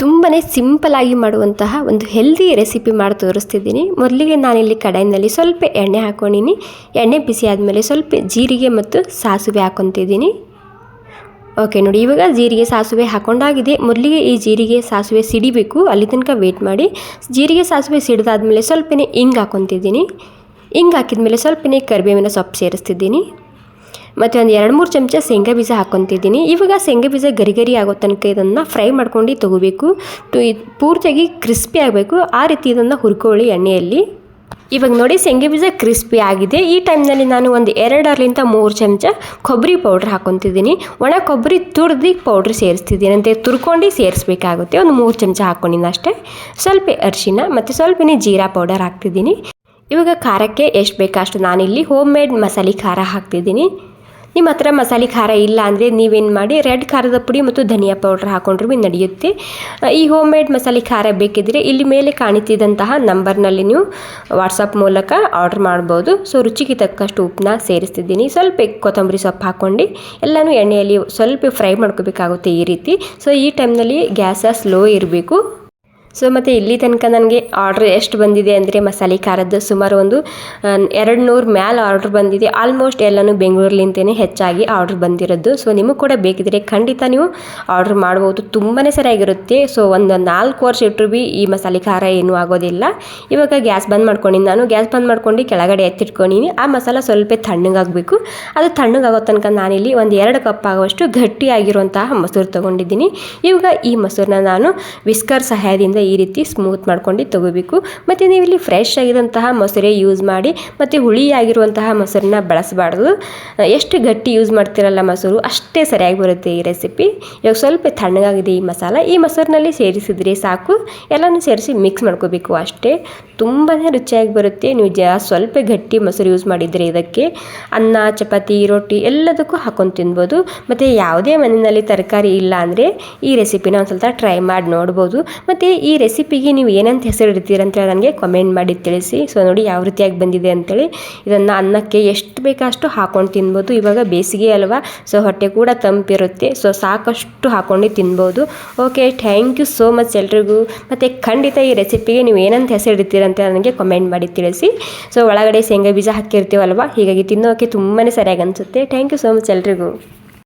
ತುಂಬಾ ಸಿಂಪಲಾಗಿ ಮಾಡುವಂತಹ ಒಂದು ಹೆಲ್ದಿ ರೆಸಿಪಿ ಮಾಡಿ ತೋರಿಸ್ತಿದ್ದೀನಿ. ಮೊದಲಿಗೆ ನಾನಿಲ್ಲಿ ಕಡಾಯಿನಲ್ಲಿ ಸ್ವಲ್ಪ ಎಣ್ಣೆ ಹಾಕೊಂಡಿನಿ. ಎಣ್ಣೆ ಬಿಸಿ ಆದಮೇಲೆ ಸ್ವಲ್ಪ ಜೀರಿಗೆ ಮತ್ತು ಸಾಸಿವೆ ಹಾಕೊತಿದ್ದೀನಿ. ಓಕೆ ನೋಡಿ ಇವಾಗ ಜೀರಿಗೆ, ಸಾಸಿವೆ ಹಾಕೊಂಡಾಗಿದೆ. ಮೊದಲಿಗೆ ಈ ಜೀರಿಗೆ, ಸಾಸಿವೆ ಸಿಡಿಬೇಕು. ಅಲ್ಲಿ ತನಕ ವೇಟ್ ಮಾಡಿ. ಜೀರಿಗೆ, ಸಾಸಿವೆ ಸಿಡಿದಾದ್ಮೇಲೆ ಸ್ವಲ್ಪನೇ ಹಿಂಗೆ ಹಾಕ್ಕೊತಿದ್ದೀನಿ ಹಿಂಗೆ ಹಾಕಿದ್ಮೇಲೆ ಸ್ವಲ್ಪನೇ ಕರಿಬೇವಿನ ಸೊಪ್ಪು ಸೇರಿಸ್ತಿದ್ದೀನಿ. ಮತ್ತು ಒಂದು ಎರಡು ಮೂರು ಚಮಚ ಶೇಂಗಾ ಬೀಜ ಹಾಕ್ಕೊತಿದ್ದೀನಿ ಇವಾಗ ಶೇಂಗಾ ಬೀಜ ಗರಿ ಗರಿ ಆಗೋ ತನಕ ಇದನ್ನು ಫ್ರೈ ಮಾಡ್ಕೊಂಡು ತೊಗೋಬೇಕು. ಪೂರ್ತಿಯಾಗಿ ಕ್ರಿಸ್ಪಿ ಆಗಬೇಕು. ಆ ರೀತಿ ಇದನ್ನು ಹುರ್ಕೊಳ್ಳಿ ಎಣ್ಣೆಯಲ್ಲಿ. ಇವಾಗ ನೋಡಿ ಶೇಂಗಾ ಬೀಜ ಕ್ರಿಸ್ಪಿ ಆಗಿದೆ. ಈ ಟೈಮ್ನಲ್ಲಿ ನಾನು ಒಂದು ಎರಡರಿಂದ ಮೂರು ಚಮಚ ಕೊಬ್ಬರಿ ಪೌಡ್ರ್ ಹಾಕೊತಿದ್ದೀನಿ. ಒಣ ಕೊಬ್ಬರಿ ತುರ್ದು ಪೌಡ್ರ್ ಸೇರಿಸ್ತಿದ್ದೀನಿ. ಅಂತ ತುರ್ಕೊಂಡು ಸೇರಿಸ್ಬೇಕಾಗುತ್ತೆ. ಒಂದು ಮೂರು ಚಮಚ ಹಾಕ್ಕೊಂಡಿನ ಅಷ್ಟೇ. ಸ್ವಲ್ಪ ಅರಿಶಿನ ಮತ್ತು ಸ್ವಲ್ಪನೇ ಜೀರಾ ಪೌಡರ್ ಹಾಕ್ತಿದ್ದೀನಿ. ಇವಾಗ ಖಾರಕ್ಕೆ ಎಷ್ಟು ಬೇಕೋ ಅಷ್ಟು ನಾನಿಲ್ಲಿ ಹೋಮ್ ಮೇಡ್ ಮಸಾಲೆ ಖಾರ ಹಾಕ್ತಿದ್ದೀನಿ. ನಿಮ್ಮ ಹತ್ರ ಮಸಾಲೆ ಖಾರ ಇಲ್ಲ ಅಂದರೆ ನೀವೇನು ಮಾಡಿ, ರೆಡ್ ಖಾರದ ಪುಡಿ ಮತ್ತು ಧನಿಯಾ ಪೌಡ್ರ್ ಹಾಕೊಂಡ್ರೂ ನಡೆಯುತ್ತೆ. ಈ ಹೋಮ್ ಮೇಡ್ ಮಸಾಲೆ ಖಾರ ಬೇಕಿದ್ದರೆ ಇಲ್ಲಿ ಮೇಲೆ ಕಾಣುತ್ತಿದ್ದಂತಹ ನಂಬರ್ನಲ್ಲಿ ನೀವು ವಾಟ್ಸಪ್ ಮೂಲಕ ಆರ್ಡ್ರ್ ಮಾಡ್ಬೋದು. ಸೊ, ರುಚಿಗೆ ತಕ್ಕಷ್ಟು ಉಪ್ಪನ್ನ ಸೇರಿಸ್ತಿದ್ದೀನಿ. ಸ್ವಲ್ಪ ಕೊತ್ತಂಬರಿ ಸೊಪ್ಪು ಹಾಕ್ಕೊಂಡು ಎಲ್ಲನೂ ಎಣ್ಣೆಯಲ್ಲಿ ಸ್ವಲ್ಪ ಫ್ರೈ ಮಾಡ್ಕೋಬೇಕಾಗುತ್ತೆ ಈ ರೀತಿ. ಸೊ, ಈ ಟೈಮ್ನಲ್ಲಿ ಗ್ಯಾಸ ಸ್ಲೋ ಇರಬೇಕು. ಸೊ ಮತ್ತು ಇಲ್ಲಿ ತನಕ ನನಗೆ ಆರ್ಡ್ರ್ ಎಷ್ಟು ಬಂದಿದೆ ಅಂದರೆ ಮಸಾಲೆ ಖಾರದ್ದು ಸುಮಾರು ಒಂದು ಎರಡು ನೂರು ಮ್ಯಾಲೆ ಆರ್ಡ್ರ್ ಬಂದಿದೆ. ಆಲ್ಮೋಸ್ಟ್ ಎಲ್ಲನೂ ಬೆಂಗಳೂರ್ಲಿಂತೇ ಹೆಚ್ಚಾಗಿ ಆರ್ಡ್ರ್ ಬಂದಿರೋದು. ಸೊ ನಿಮಗೆ ಕೂಡ ಬೇಕಿದ್ರೆ ಖಂಡಿತ ನೀವು ಆರ್ಡ್ರ್ ಮಾಡ್ಬೋದು. ತುಂಬಾ ಸರಿಯಾಗಿರುತ್ತೆ. ಸೊ ಒಂದು ನಾಲ್ಕು ವರ್ಷ ಇಟ್ಟರು ಭೀ ಈ ಮಸಾಲೆ ಖಾರ ಏನೂ ಆಗೋದಿಲ್ಲ. ಇವಾಗ ಗ್ಯಾಸ್ ಬಂದ್ ಮಾಡ್ಕೊಂಡಿನಿ. ನಾನು ಗ್ಯಾಸ್ ಬಂದ್ ಮಾಡ್ಕೊಂಡು ಕೆಳಗಡೆ ಎತ್ತಿಟ್ಕೊಂಡಿನಿ. ಆ ಮಸಾಲ ಸ್ವಲ್ಪ ತಣ್ಣಗಾಗಬೇಕು. ಅದು ತಣ್ಣಗಾಗೋ ತನಕ ನಾನಿಲ್ಲಿ ಒಂದು ಎರಡು ಕಪ್ ಆಗುವಷ್ಟು ಗಟ್ಟಿಯಾಗಿರುವಂತಹ ಮೊಸರು ತೊಗೊಂಡಿದ್ದೀನಿ. ಇವಾಗ ಈ ಮೊಸರನ್ನ ನಾನು ವಿಸ್ಕರ್ ಸಹಾಯದಿಂದ ಈ ರೀತಿ ಸ್ಮೂತ್ ಮಾಡ್ಕೊಂಡು ತೊಗೋಬೇಕು. ಮತ್ತು ನೀವು ಇಲ್ಲಿ ಫ್ರೆಶ್ ಆಗಿದಂತಹ ಮೊಸರೇ ಯೂಸ್ ಮಾಡಿ, ಮತ್ತು ಹುಳಿಯಾಗಿರುವಂತಹ ಮೊಸರನ್ನ ಬಳಸಬಾರ್ದು. ಎಷ್ಟು ಗಟ್ಟಿ ಯೂಸ್ ಮಾಡ್ತಿರಲ್ಲ ಮೊಸರು, ಅಷ್ಟೇ ಸರಿಯಾಗಿ ಬರುತ್ತೆ ಈ ರೆಸಿಪಿ ಇವಾಗ ಸ್ವಲ್ಪ ತಣ್ಣಗಾಗಿದೆ ಈ ಮಸಾಲ, ಈ ಮೊಸರಿನಲ್ಲಿ ಸೇರಿಸಿದ್ರೆ ಸಾಕು. ಎಲ್ಲನೂ ಸೇರಿಸಿ ಮಿಕ್ಸ್ ಮಾಡ್ಕೋಬೇಕು ಅಷ್ಟೇ. ತುಂಬಾ ರುಚಿಯಾಗಿ ಬರುತ್ತೆ. ನೀವು ಜಾ, ಸ್ವಲ್ಪ ಗಟ್ಟಿ ಮೊಸರು ಯೂಸ್ ಮಾಡಿದರೆ ಇದಕ್ಕೆ ಅನ್ನ, ಚಪಾತಿ, ರೊಟ್ಟಿ ಎಲ್ಲದಕ್ಕೂ ಹಾಕೊಂಡು ತಿನ್ಬೋದು. ಮತ್ತು ಯಾವುದೇ ಮನೆಯಲ್ಲಿ ತರಕಾರಿ ಇಲ್ಲ ಅಂದರೆ ಈ ರೆಸಿಪಿನ ಒಂದು ಸ್ವಲ್ಪ ಟ್ರೈ ಮಾಡಿ ನೋಡ್ಬೋದು. ಮತ್ತು ಈ ರೆಸಿಪಿಗೆ ನೀವು ಏನಂತ ಹೆಸರು ಇಡ್ತೀರ ಅಂತೇಳಿ ನನಗೆ ಕಮೆಂಟ್ ಮಾಡಿ ತಿಳಿಸಿ. ಸೊ ನೋಡಿ ಯಾವ ರೀತಿಯಾಗಿ ಬಂದಿದೆ ಅಂತೇಳಿ. ಇದನ್ನು ಅನ್ನಕ್ಕೆ ಎಷ್ಟು ಬೇಕಷ್ಟು ಹಾಕೊಂಡು ತಿನ್ಬೋದು. ಇವಾಗ ಬೇಸಿಗೆ ಅಲ್ವಾ? ಸೊ ಹೊಟ್ಟೆ ಕೂಡ ತಂಪಿರುತ್ತೆ. ಸೊ ಸಾಕಷ್ಟು ಹಾಕೊಂಡು ತಿನ್ಬೋದು. Okay thank you so much ಎಲ್ರಿಗೂ. ಮತ್ತು ಖಂಡಿತ ಈ ರೆಸಿಪಿಗೆ ನೀವು ಏನಂತ ಹೆಸರು ಇಡ್ತೀರ ಅಂತ ನನಗೆ ಕಮೆಂಟ್ ಮಾಡಿ ತಿಳಿಸಿ. ಸೊ ಒಳಗಡೆ ಶೇಂಗಾ ಬೀಜ ಹಾಕಿರ್ತೀವಲ್ವ? ಹೀಗಾಗಿ ತಿನ್ನೋಕ್ಕೆ ತುಂಬಾ ಸರಿಯಾಗಿ ಅನಿಸುತ್ತೆ. ಥ್ಯಾಂಕ್ ಯು ಸೋ ಮಚ್ ಎಲ್ರಿಗೂ.